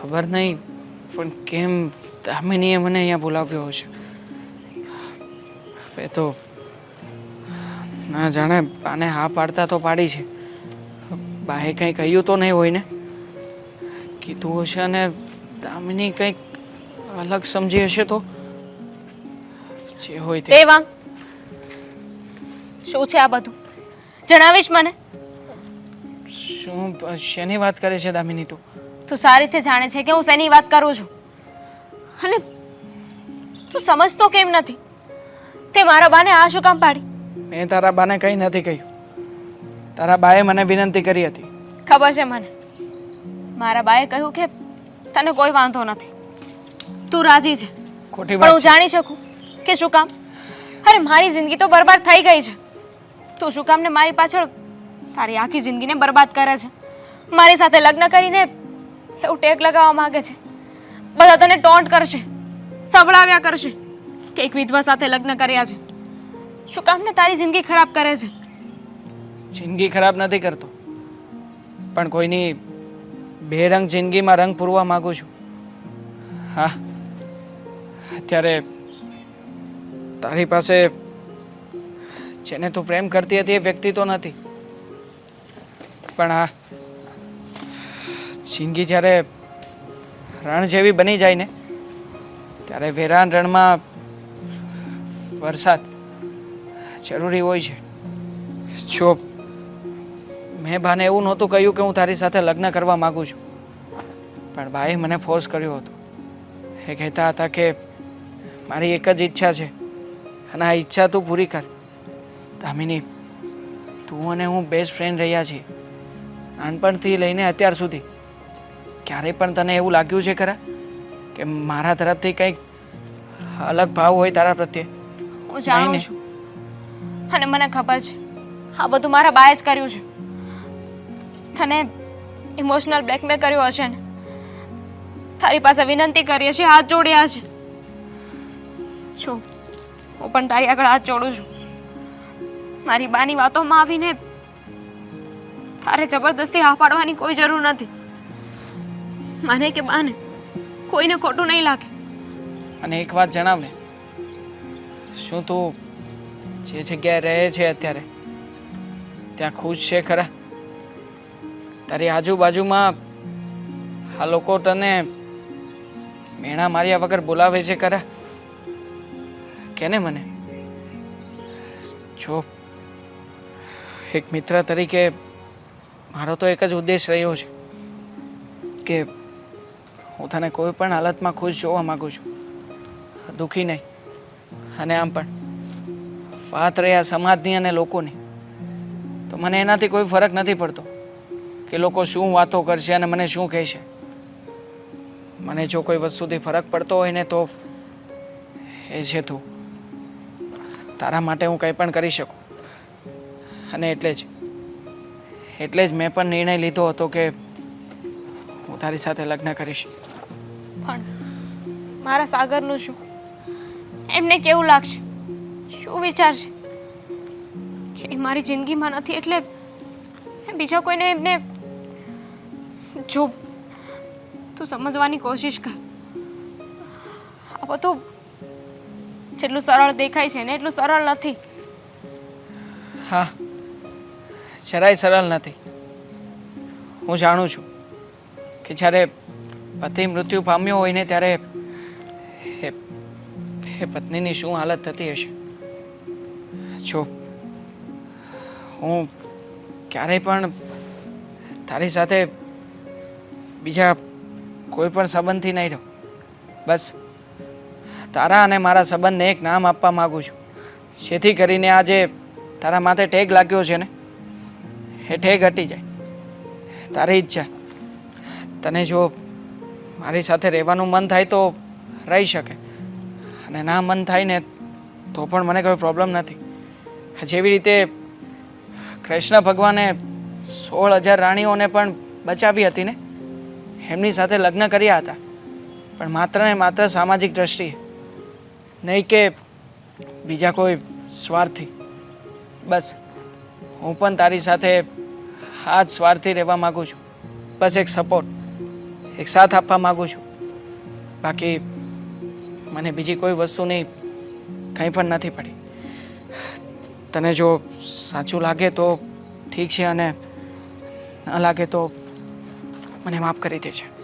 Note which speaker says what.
Speaker 1: ખબર નહીં પણ કેમ દામિનીએ મને અહીંયા બોલાવ્યો હશે? હવે તો ના જાણે આને હા પાડતા તો પાડી છે. બાએ કંઈ કહ્યું તો નહીં હોય ને કીધું હશે અને દામિની કંઈક અલગ સમજી હશે તો? જે હોય તે.
Speaker 2: વાંગ શું છે આ બધું? જણાવીશ મને?
Speaker 1: શું શેની વાત કરે છે દામિની તું?
Speaker 2: તું સારી રીતે જાણે છે કે હું શેની વાત કરું છું? અને તું સમજતો કેમ નથી? તે મારા બાને આ શું કામ પાડી?
Speaker 1: મેં તારા બાને કંઈ નથી કહ્યું. તારા બાએ મને વિનંતી કરી હતી.
Speaker 2: ખબર છે મને. મારા બાએ કહ્યું કે તને કોઈ વાંધો નથી. તું રાજી છે.
Speaker 1: ખોટી
Speaker 2: પણ હું જાણી શકું કે શું કામ? અરે મારી જિંદગી તો બરબાદ થઈ ગઈ છે. તું શું કામ ને મારી પાછળ તારી આખી જિંદગીને બરબાદ કરે છે? મારી સાથે લગ્ન કરીને એવું ટેક લગાવવા માંગે છે. બધા તને ટોન્ટ કરશે, સંભળાવ્યા કરશે કે એક વિધવા સાથે લગ્ન કર્યા છે. શું કામ ને તારી જિંદગી ખરાબ કરે છે?
Speaker 1: જિંદગી ખરાબ નથી કરતો. પણ કોઈની બેરંગ જિંદગીમાં રંગ પૂરવા માંગુ છું. હા, અત્યારે તારી પાસે જેને તું પ્રેમ કરતી હતી એ વ્યક્તિ તો નથી. પણ હા જિંદગી જ્યારે રણ જેવી બની જાય ને, ત્યારે વેરાન રણમાં વરસાદ જરૂરી હોય છે. જો મેં બાને એવું નહોતું કહ્યું કે હું તારી સાથે લગ્ન કરવા માગું છું, પણ બાએ મને ફોર્સ કર્યો હતો. એ કહેતા હતા કે મારી એક જ ઈચ્છા છે, અને આ ઈચ્છા તું પૂરી કર. દામિની, તું અને હું બેસ્ટ ફ્રેન્ડ રહ્યા છીએ, નાનપણથી લઈને અત્યાર સુધી. ક્યારેય પણ તને એવું લાગ્યું છે ખરા? કે મારા તરફથી કંઈક અલગ ભાવ હોય તારા પ્રત્યે?
Speaker 2: હું જાણું છું. અને મને ખબર છે આ બધું મારા બાએ જ કર્યું છે. તને ઇમોશનલ બ્લેકમેલ કર્યો હશે ને? તારી પાસે વિનંતી કરીએ છીએ હાથ જોડ્યા છે છું હું પણ તારી આગળ હાથ જોડું છું. મારી બાની વાતોમાં આવીને તારે જબરદસ્તી હા પાડવાની કોઈ જરૂર નથી. મને કે બાને, કોઈને ખોટું નહીં લાગે.
Speaker 1: અને એક વાત જણાવ શું તું જે જગ્યાએ રહે છે અત્યારે, ત્યાં ખુશ છે ખરા? તારી આજુબાજુમાં આ લોકો તને મેણા માર્યા વગર બોલાવે છે ખરા? કેને મને? જો, એક મિત્ર તરીકે મારો તો એક જ ઉદ્દેશ રહ્યો છે, કે હું તને કોઈ પણ હાલતમાં ખુશ જોવા માંગુ છું. દુઃખી નહીં. અને આમ પણ. વાત રહી આ સમાજની અને લોકોની. તો મને એનાથી કોઈ ફરક નથી પડતો કે લોકો શું વાતો કરશે અને મને શું કહેશે. મને જો કોઈ વસ્તુથી ફરક પડતો હોય ને તો એ છે તું તારા માટે હું કંઈ પણ કરી શકું. અને એટલે જ. એટલે જ મેં પણ નિર્ણય લીધો હતો કે તારી સાથે લગ્ન કરીશ.
Speaker 2: પણ મારા સાગરનું શું? એમને કેવું લાગશે? શું વિચારશે? કે એ મારી જિંદગીમાં નથી એટલે બીજા કોઈને એમને જો તું સમજવાની કોશિશ કર. આ બધું જેટલું સરળ દેખાય છે ને એટલું સરળ નથી.
Speaker 1: હા જરાય સરળ નથી. હું જાણું છું. કે જ્યારે પતિ મૃત્યુ પામ્યો હોય ને ત્યારે એ પત્નીની શું હાલત થતી હશે? જો, હું ક્યારેય પણ તારી સાથે બીજા કોઈ પણ સંબંધથી નહીં રહું. બસ, તારા અને મારા સંબંધને એક નામ આપવા માગું છું. જેથી કરીને આ જે તારા માથે ટેગ લાગ્યો છે ને? એ ટેગ હટી જાય. તારી ઈચ્છા. તને જો મારી સાથે રહેવાનું મન થાય તો રહી શકે. અને ના મન થાય ને તો પણ મને કોઈ પ્રોબ્લેમ નથી. જેવી રીતે કૃષ્ણ ભગવાને સોળ હજાર રાણીઓને પણ બચાવી હતી ને? એમની સાથે લગ્ન કર્યા હતા. પણ માત્ર ને માત્ર સામાજિક દ્રષ્ટિએ નહીં કે બીજા કોઈ સ્વાર્થી. બસ, હું પણ તારી સાથે આ જ સ્વાર્થી રહેવા માગું છું. બસ એક સપોર્ટ એક સાથ આપવા માગું છું. બાકી મને બીજી કોઈ વસ્તુની કંઈ પણ નથી પડી. તને જો સાચું લાગે તો ઠીક છે અને ન લાગે તો મને માફ કરી દેજે.